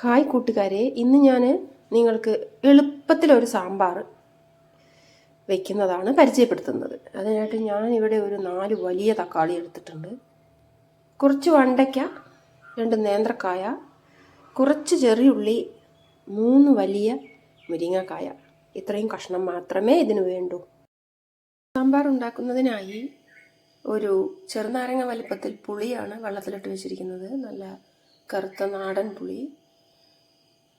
Hi കൂട്ടുകാരെ ഇന്ന് ഞാൻ നിങ്ങൾക്ക് എളുപ്പത്തിലൊരു സാമ്പാർ വയ്ക്കുന്നതാണ് പരിചയപ്പെടുത്തുന്നത്. അതിനായിട്ട് ഞാൻ ഇവിടെ ഒരു നാല് വലിയ തക്കാളി എടുത്തിട്ടുണ്ട്. കുറച്ച് വണ്ടയ്ക്ക രണ്ട് നേന്ത്രക്കായ കുറച്ച് ചെറിയുള്ളി മൂന്ന് വലിയ മുരിങ്ങക്കായ. ഇത്രയും കഷ്ണം മാത്രമേ ഇതിന് വേണ്ടൂ. സാമ്പാർ ഉണ്ടാക്കുന്നതിനായി ഒരു ചെറുനാരങ്ങ വലിപ്പത്തിൽ പുളിയാണ് വെള്ളത്തിലിട്ട് വെച്ചിരിക്കുന്നത്. നല്ല കറുത്ത നാടൻ പുളി.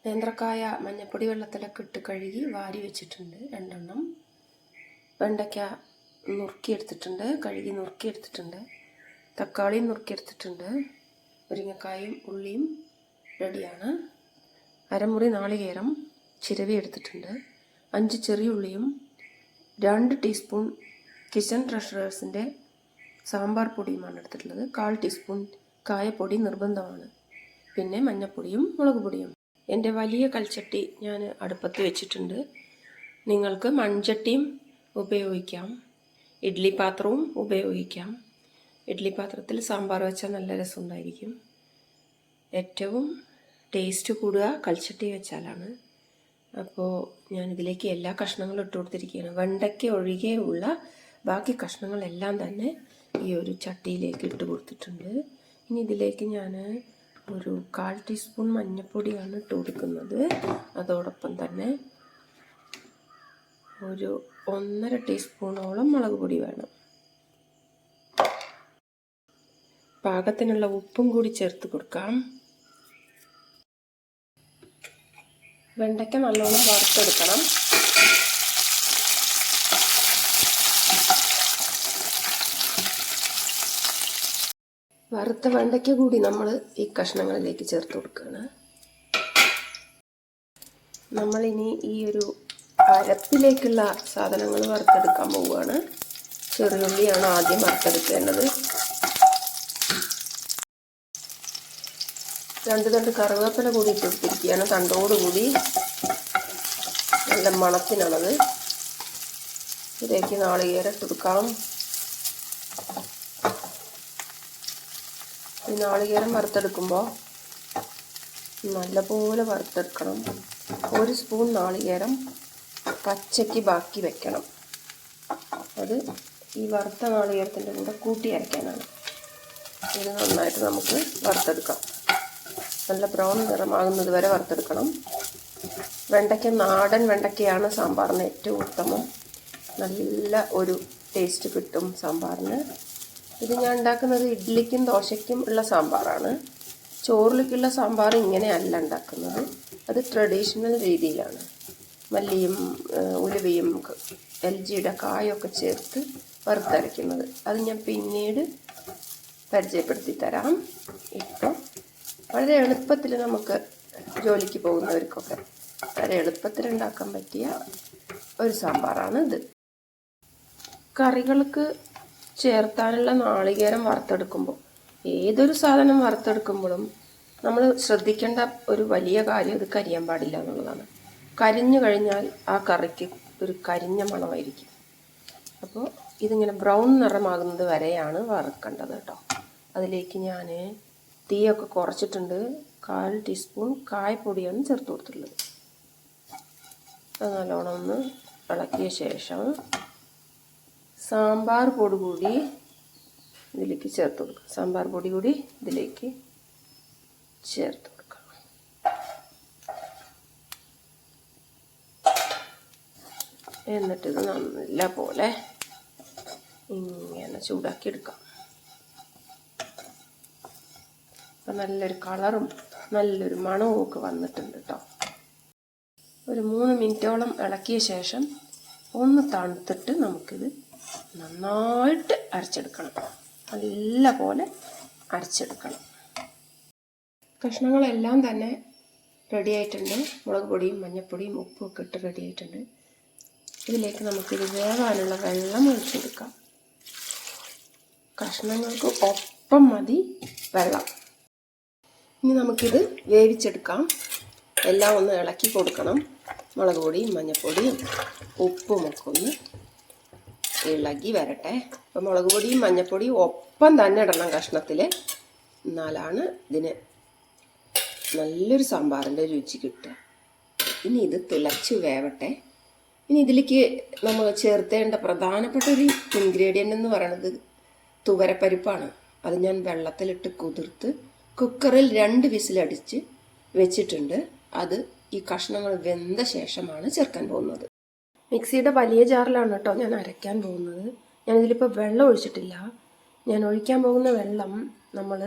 നേന്ത്രക്കായ മഞ്ഞപ്പൊടി വെള്ളത്തിലൊക്കെ ഇട്ട് കഴുകി വാരി വെച്ചിട്ടുണ്ട് രണ്ടെണ്ണം. വെണ്ടയ്ക്ക നുറുക്കിയെടുത്തിട്ടുണ്ട് കഴുകി നുറുക്കിയെടുത്തിട്ടുണ്ട്. തക്കാളിയും നുറുക്കിയെടുത്തിട്ടുണ്ട്. മുരിങ്ങക്കായും ഉള്ളിയും റെഡിയാണ്. അരമുറി നാളികേരം ചിരവി എടുത്തിട്ടുണ്ട്. അഞ്ച് ചെറിയ ഉള്ളിയും രണ്ട് ടീസ്പൂൺ കിച്ചൺ ട്രഷറേഴ്സിന്റെ സാമ്പാർ പൊടിയുമാണ് എടുത്തിട്ടുള്ളത്. കാൽ ടീസ്പൂൺ കായപ്പൊടി നിർബന്ധമാണ്. പിന്നെ മഞ്ഞൾപ്പൊടിയും മുളക് പൊടിയും. എന്റെ വലിയ കൽച്ചട്ടി ഞാൻ അടുപ്പത്ത് വെച്ചിട്ടുണ്ട്. നിങ്ങൾക്ക് മൺചട്ടിയും ഉപയോഗിക്കാം. ഇഡ്ഡലി പാത്രവും ഉപയോഗിക്കാം. ഇഡ്ഡലി പാത്രത്തിൽ സാമ്പാർ വെച്ചാൽ നല്ല രസമുണ്ടായിരിക്കും. ഏറ്റവും ടേസ്റ്റ് കൂടുക കൽച്ചട്ടി വെച്ചാലാണ്. അപ്പോൾ ഞാനിതിലേക്ക് എല്ലാ കഷ്ണങ്ങളും ഇട്ട് കൊടുത്തിരിക്കുകയാണ്. വെണ്ടയ്ക്ക ഒഴികെയുള്ള ബാക്കി കഷ്ണങ്ങളെല്ലാം തന്നെ ഈ ഒരു ചട്ടിയിലേക്ക് ഇട്ട് കൊടുത്തിട്ടുണ്ട്. ഇനി ഇതിലേക്ക് ഞാൻ ഒരു കാൽ ടീസ്പൂൺ മഞ്ഞൾപ്പൊടിയാണ് ഇട്ട് കൊടുക്കുന്നത്. അതോടൊപ്പം തന്നെ ഒരു ഒന്നര ടീസ്പൂണോളം മുളക് പൊടി വേണം. പാകത്തിനുള്ള ഉപ്പും കൂടി ചേർത്ത് കൊടുക്കാം. വെണ്ടയ്ക്ക നല്ലോണം വറുത്തെടുക്കണം. വറുത്ത വെണ്ടയ്ക്ക കൂടി നമ്മൾ ഈ കഷ്ണങ്ങളിലേക്ക് ചേർത്ത് കൊടുക്കുകയാണ്. നമ്മളിനി ഈ ഒരു അരപ്പിലേക്കുള്ള സാധനങ്ങൾ വറുത്തെടുക്കാൻ പോവുകയാണ്. ചെറിയുള്ളിയാണ് ആദ്യം വറുത്തെടുക്കേണ്ടത്. രണ്ട് തണ്ട് കറുവേപ്പില കൂടി ഇട്ട് കൊടുത്തിരിക്കുകയാണ് തണ്ടോടുകൂടി. നല്ല മണത്തിനുള്ളത്. ഇതിലേക്ക് നാളികേരം ഇട്ട് കൊടുക്കാം ഈ നാളികേരം വറുത്തെടുക്കുമ്പോൾ നല്ലപോലെ വറുത്തെടുക്കണം. ഒരു സ്പൂൺ നാളികേരം പച്ചയ്ക്ക് ബാക്കി വെക്കണം. അത് ഈ വറുത്ത നാളികേരത്തിന്റെ കൂടെ കൂട്ടി അരയ്ക്കാനാണ്. ഇത് നന്നായിട്ട് നമുക്ക് വറുത്തെടുക്കാം. നല്ല ബ്രൗൺ നിറമാകുന്നത് വരെ വറുത്തെടുക്കണം. വെണ്ടയ്ക്ക നാടൻ വെണ്ടയ്ക്കയാണ് സാമ്പാറിന് ഏറ്റവും ഉത്തമം. നല്ല ഒരു ടേസ്റ്റ് കിട്ടും സാമ്പാറിന്. ഇത് ഞാൻ ഉണ്ടാക്കുന്നത് ഇഡ്ഡലിക്കും ദോശയ്ക്കും ഉള്ള സാമ്പാറാണ്. ചോറിലേക്കുള്ള സാമ്പാർ ഇങ്ങനെയല്ല ഉണ്ടാക്കുന്നത്. അത് ട്രഡീഷണൽ രീതിയിലാണ്. മല്ലിയും ഉലുവയും എൽ ജിയുടെ കായൊക്കെ ചേർത്ത് വറുത്തരയ്ക്കുന്നത്. അത് ഞാൻ പിന്നീട് പരിചയപ്പെടുത്തി തരാം. ഇപ്പോൾ വളരെ എളുപ്പത്തിൽ നമുക്ക് ജോലിക്ക് പോകുന്നവർക്കൊക്കെ വളരെ എളുപ്പത്തിൽ ഉണ്ടാക്കാൻ പറ്റിയ ഒരു സാമ്പാറാണ് ഇത് കറികൾക്ക് ചേർത്താനുള്ള നാളികേരം വറുത്തെടുക്കുമ്പോൾ ഏതൊരു സാധനം വറുത്തെടുക്കുമ്പോഴും നമ്മൾ ശ്രദ്ധിക്കേണ്ട ഒരു വലിയ കാര്യം ഇത് കരിയാൻ പാടില്ല എന്നുള്ളതാണ്. കരിഞ്ഞു കഴിഞ്ഞാൽ ആ കറിക്ക് ഒരു കരിഞ്ഞ മണമായിരിക്കും. അപ്പോൾ ഇതിങ്ങനെ ബ്രൗൺ നിറമാകുന്നത് വരെയാണ് വറുക്കേണ്ടത് കേട്ടോ. അതിലേക്ക് ഞാൻ തീയൊക്കെ കുറച്ചിട്ടുണ്ട്. കാൽ ടീസ്പൂൺ കായപ്പൊടിയാണ് ചേർത്ത് കൊടുത്തിട്ടുള്ളത്. അത് നല്ലോണം ഒന്ന് ഇളക്കിയ ശേഷം സാമ്പാർ പൊടി കൂടി ഇതിലേക്ക് ചേർത്ത് കൊടുക്കാം. സാമ്പാർ പൊടി കൂടി ഇതിലേക്ക് ചേർത്ത് കൊടുക്കാം. എന്നിട്ടിത് നല്ല പോലെ ഇങ്ങനെ ചൂടാക്കി എടുക്കാം അപ്പം നല്ലൊരു കളറും നല്ലൊരു മണവും ഒക്കെ വന്നിട്ടുണ്ട് കേട്ടോ ഒരു മൂന്ന് മിനിറ്റോളം ഇളക്കിയ ശേഷം ഒന്ന് തണുത്തിട്ട് നമുക്കിത് നന്നായിട്ട് അരച്ചെടുക്കണം. നല്ല പോലെ അരച്ചെടുക്കണം. കഷ്ണങ്ങളെല്ലാം തന്നെ റെഡി ആയിട്ടുണ്ട്. മുളക് പൊടിയും മഞ്ഞൾപ്പൊടിയും ഉപ്പും ഒക്കെ ഇട്ട് റെഡി ആയിട്ടുണ്ട്. ഇതിലേക്ക് നമുക്കിത് വേവാനുള്ള വെള്ളം ഒഴിച്ചെടുക്കാം. കഷ്ണങ്ങൾക്ക് ഒപ്പം മതി വെള്ളം. ഇനി നമുക്കിത് വേവിച്ചെടുക്കാം. എല്ലാം ഒന്ന് ഇളക്കി കൊടുക്കണം. മുളക് പൊടിയും മഞ്ഞൾപ്പൊടിയും ഉപ്പും ഒക്കെ ഒന്ന് ഇളകി വരട്ടെ. അപ്പോൾ മുളക് പൊടിയും മഞ്ഞൾപ്പൊടിയും ഒപ്പം തന്നെ ഇടണം കഷ്ണത്തിൽ എന്നാലാണ് ഇതിന് നല്ലൊരു സാമ്പാറിന്റെ രുചി കിട്ടുക. ഇനി ഇത് തിളച്ച് വേവട്ടെ. ഇനി ഇതിലേക്ക് നമ്മൾ ചേർത്തേണ്ട പ്രധാനപ്പെട്ട ഒരു ഇൻഗ്രീഡിയന്റ് എന്ന് പറയുന്നത് തുവരപ്പരിപ്പാണ്. അത് ഞാൻ വെള്ളത്തിലിട്ട് കുതിർത്ത് കുക്കറിൽ രണ്ട് വിസിലടിച്ച് വെച്ചിട്ടുണ്ട്. അത് ഈ കഷ്ണങ്ങൾ വെന്ത ശേഷമാണ് ചേർക്കാൻ പോകുന്നത്. മിക്സിയുടെ വലിയ ജാറിലാണ് കേട്ടോ ഞാൻ അരയ്ക്കാൻ പോകുന്നത്. ഞാനിതിലിപ്പോൾ വെള്ളം ഒഴിച്ചിട്ടില്ല. ഞാൻ ഒഴിക്കാൻ പോകുന്ന വെള്ളം നമ്മൾ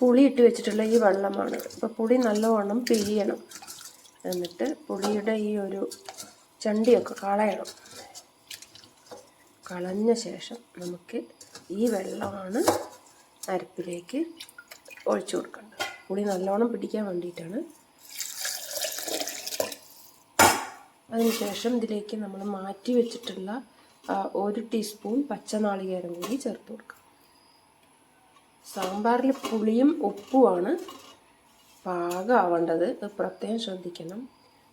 പുളി ഇട്ട് വെച്ചിട്ടുള്ള ഈ വെള്ളമാണ്. അപ്പോൾ പുളി നല്ലവണ്ണം പിഴിയണം. എന്നിട്ട് പുളിയുടെ ഈ ഒരു ചണ്ടിയൊക്കെ കളയണം. കളഞ്ഞ ശേഷം നമുക്ക് ഈ വെള്ളമാണ് അരപ്പിലേക്ക് ഒഴിച്ചു കൊടുക്കേണ്ടത്. പുളി നല്ലോണം പിടിക്കാൻ വേണ്ടിയിട്ടാണ് അതിനുശേഷം ഇതിലേക്ക് നമ്മൾ മാറ്റി വെച്ചിട്ടുള്ള ഒരു ടീസ്പൂൺ പച്ചനാളികേരം കൂടി ചേർത്ത് കൊടുക്കാം. സാമ്പാറിൽ പുളിയും ഉപ്പുമാണ് പാകമാവേണ്ടത് പ്രത്യേകം ശ്രദ്ധിക്കണം.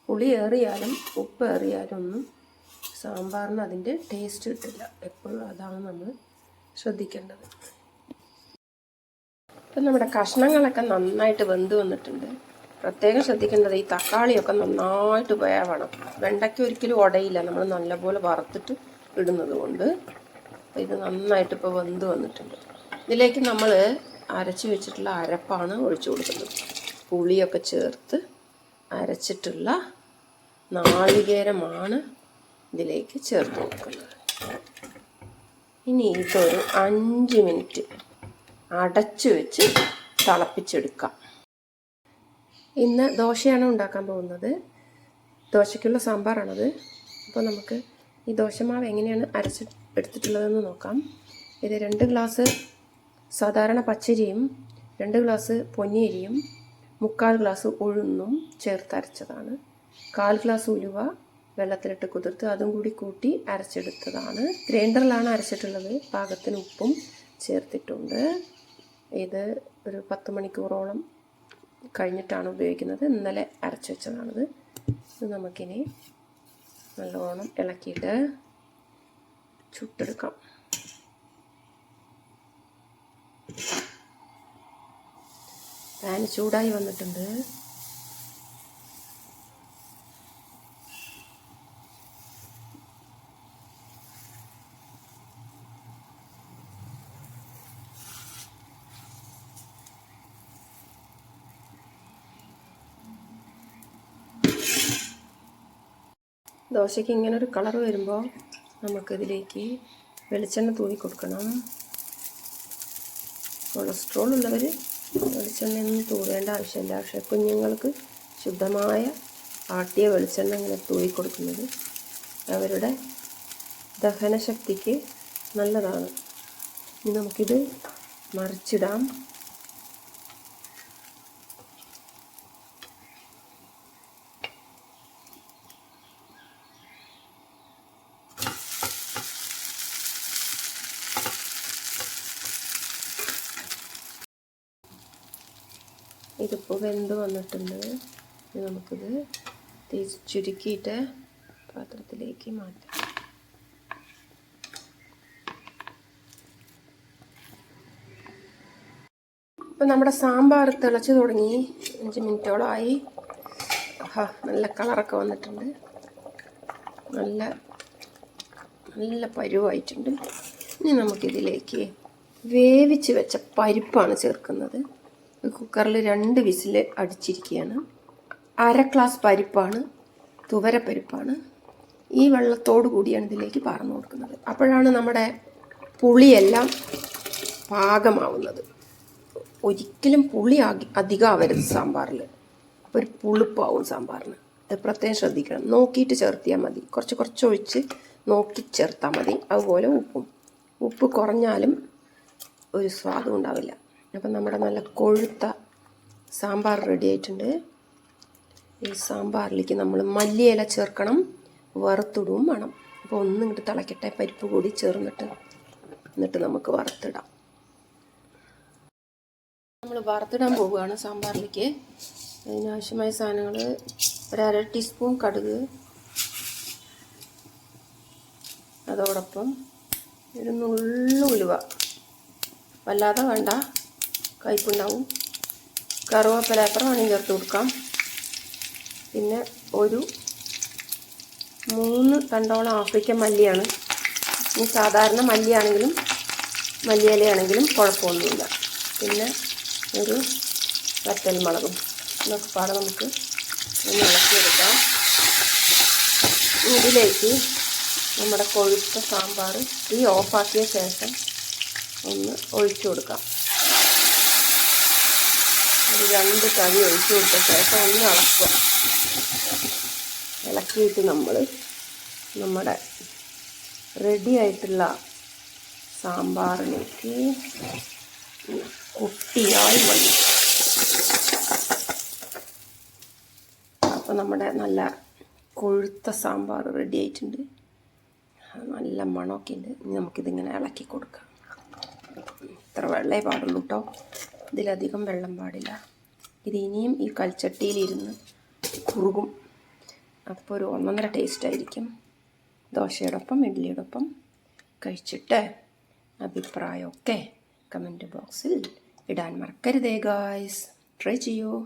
പുളി ഏറിയാലും ഉപ്പ് ഏറിയാലും ഒന്നും സാമ്പാറിന് അതിന്റെ ടേസ്റ്റ് കിട്ടില്ല. എപ്പോഴും അതാണ് നമ്മൾ ശ്രദ്ധിക്കേണ്ടത്. ഇപ്പം നമ്മുടെ കഷ്ണങ്ങളൊക്കെ നന്നായിട്ട് വെന്ത് വന്നിട്ടുണ്ട്. പ്രത്യേകം ശ്രദ്ധിക്കേണ്ടത് ഈ തക്കാളിയൊക്കെ നന്നായിട്ട് വേവണം. വെണ്ടയ്ക്ക് ഒരിക്കലും ഉടയില്ല നമ്മൾ നല്ലപോലെ വറുത്തിട്ട് ഇടുന്നത് കൊണ്ട്. ഇത് നന്നായിട്ട് ഇപ്പോൾ വെന്ത് വന്നിട്ടുണ്ട്. ഇതിലേക്ക് നമ്മൾ അരച്ച് വെച്ചിട്ടുള്ള അരപ്പാണ് ഒഴിച്ചു കൊടുക്കുന്നത്. പുളിയൊക്കെ ചേർത്ത് അരച്ചിട്ടുള്ള നാളികേരമാണ് ഇതിലേക്ക് ചേർത്ത് കൊടുക്കുന്നത്. ഇനി ഇതൊരു അഞ്ച് മിനിറ്റ് അടച്ചു വെച്ച് തിളപ്പിച്ചെടുക്കാം. ഇന്ന് ദോശയാണ് ഉണ്ടാക്കാൻ പോകുന്നത്. ദോശയ്ക്കുള്ള സാമ്പാറാണത്. അപ്പോൾ നമുക്ക് ഈ ദോശമാവ് എങ്ങനെയാണ് അരച്ച് എടുത്തിട്ടുള്ളതെന്ന് നോക്കാം. ഇത് രണ്ട് ഗ്ലാസ് സാധാരണ പച്ചരിയും രണ്ട് ഗ്ലാസ് പൊന്നിയരിയും മുക്കാൽ ഗ്ലാസ് ഉഴുന്നും ചേർത്ത് അരച്ചതാണ്. കാൽ ഗ്ലാസ് ഉലുവ വെള്ളത്തിലിട്ട് കുതിർത്ത് അതും കൂടി കൂട്ടി അരച്ചെടുത്തതാണ്. ഗ്രൈൻഡറിലാണ് അരച്ചിട്ടുള്ളത്. പാകത്തിന് ഉപ്പും ചേർത്തിട്ടുണ്ട്. ഇത് ഒരു പത്ത് മണിക്കൂറോളം കഴിഞ്ഞിട്ടാണ് ഉപയോഗിക്കുന്നത്. ഇന്നലെ അരച്ച് വെച്ചതാണിത്. ഇത് നമുക്കിനി നല്ലോണം ഇളക്കിയിട്ട് ചുട്ടെടുക്കാം. പാൻ ചൂടായി വന്നിട്ടുണ്ട്. ദോശയ്ക്ക് ഇങ്ങനെ ഒരു കളർ വരുമ്പോൾ നമുക്കിതിലേക്ക് വെളിച്ചെണ്ണ തൂവി കൊടുക്കണം. കൊളസ്ട്രോൾ ഉള്ളവർ വെളിച്ചെണ്ണയൊന്നും തൂവേണ്ട ആവശ്യമില്ല. പക്ഷേ കുഞ്ഞുങ്ങൾക്ക് ശുദ്ധമായ ആട്ടിയ വെളിച്ചെണ്ണ ഇങ്ങനെ തൂവി കൊടുക്കുന്നത് അവരുടെ ദഹനശക്തിക്ക് നല്ലതാണ്. ഇനി നമുക്കിത് മറിച്ചിടാം. വെന്ത് വന്നിട്ടുണ്ട്. നമുക്കിത് തേച്ച് ചുരുക്കിയിട്ട് പാത്രത്തിലേക്ക് മാറ്റാം. ഇപ്പം നമ്മുടെ സാമ്പാർ തിളച്ച് തുടങ്ങി. അഞ്ച് മിനിറ്റോളമായി നല്ല കളറൊക്കെ വന്നിട്ടുണ്ട്. നല്ല നല്ല പരുവായിട്ടുണ്ട്. ഇനി നമുക്കിതിലേക്ക് വേവിച്ച് വെച്ച പരിപ്പാണ് ചേർക്കുന്നത്. കുക്കറിൽ രണ്ട് വിസിൽ അടിച്ചിരിക്കുകയാണ്. അര ഗ്ലാസ് പരിപ്പാണ് തുവരപ്പരിപ്പാണ് ഈ വെള്ളത്തോടു കൂടിയാണ് ഇതിലേക്ക് പാർന്നു കൊടുക്കുന്നത്. അപ്പോഴാണ് നമ്മുടെ പുളിയെല്ലാം പാകമാവുന്നത്. ഒരിക്കലും പുളി അധി- അധികമാവരുത് സാമ്പാറിൽ അപ്പോൾ ഒരു പുളിപ്പാവും സാമ്പാറിന്. അത് പ്രത്യേകം ശ്രദ്ധിക്കണം. നോക്കിയിട്ട് ചേർത്തിയാൽ മതി. കുറച്ച് കുറച്ച് ഒഴിച്ച് നോക്കി ചേർത്താൽ മതി. അതുപോലെ ഉപ്പും. ഉപ്പ് കുറഞ്ഞാലും ഒരു സ്വാദും ഉണ്ടാവില്ല. അപ്പം നമ്മുടെ നല്ല കൊഴുത്ത സാമ്പാർ റെഡി ആയിട്ടുണ്ട്. ഈ സാമ്പാറിലേക്ക് നമ്മൾ മല്ലിയില ചേർക്കണം വറുത്തിടും വേണം. അപ്പോൾ ഒന്നും ഇങ്ങോട്ട് തിളക്കട്ടെ പരിപ്പ് കൂടി ചേർന്നിട്ട് എന്നിട്ട് നമുക്ക് വറുത്തിടാം. നമ്മൾ വറുത്തിടാൻ പോവുകയാണ് സാമ്പാറിലേക്ക്. അതിനാവശ്യമായ സാധനങ്ങൾ ഒരു അര ടീസ്പൂൺ കടുക് അതോടൊപ്പം ഒരു നുള്ളുലുവ വല്ലാതെ വേണ്ട. കയ്പുണ്ടാവും കറുവേപ്പില അപ്പുറം വേണമെങ്കിൽ ചേർത്ത് കൊടുക്കാം. പിന്നെ ഒരു മൂന്ന് തണ്ടോളം ആഫ്രിക്കൻ മല്ലിയാണ്. ഇനി സാധാരണ മല്ലിയാണെങ്കിലും മല്ലിയിലയാണെങ്കിലും കുഴപ്പമൊന്നുമില്ല. പിന്നെ ഒരു വറ്റൽ മുളകും. ഇതൊക്കെ പാടെ നമുക്ക് ഒന്ന് ഇളക്കിയെടുക്കാം. ഇതിലേക്ക് നമ്മുടെ കൊഴുത്ത സാമ്പാർ തീ ഓഫാക്കിയ ശേഷം ഒന്ന് ഒഴിച്ചു കൊടുക്കാം. ഒരു രണ്ട് കറി ഒഴിച്ചു കൊടുത്ത ശേഷം ഒന്ന് ഇളക്കുക ഇളക്കിയിട്ട് നമ്മൾ നമ്മുടെ റെഡി ആയിട്ടുള്ള സാമ്പാറിലേക്ക് കുട്ടിയായി വന്നു. അപ്പോൾ നമ്മുടെ നല്ല കൊഴുത്ത സാമ്പാർ റെഡി ആയിട്ടുണ്ട്. നല്ല മണമൊക്കെ ഉണ്ട്. ഇനി നമുക്കിതിങ്ങനെ ഇളക്കി കൊടുക്കാം. ഇത്ര വെള്ളമേ പാടുള്ളൂ കേട്ടോ ഇതിലധികം വെള്ളം പാടില്ല. ഇത് ഇനിയും ഈ കൽച്ചട്ടിയിലിരുന്ന് കുറുകും. അപ്പോൾ ഒരു ഒന്നൊന്നര ടേസ്റ്റ് ആയിരിക്കും. ദോശയോടൊപ്പം ഇഡ്ഡലിയോടൊപ്പം കഴിച്ചിട്ട് അഭിപ്രായമൊക്കെ കമന്റ് ബോക്സിൽ ഇടാൻ മറക്കരുതേ ഗായ്സ് ട്രൈ ചെയ്യൂ.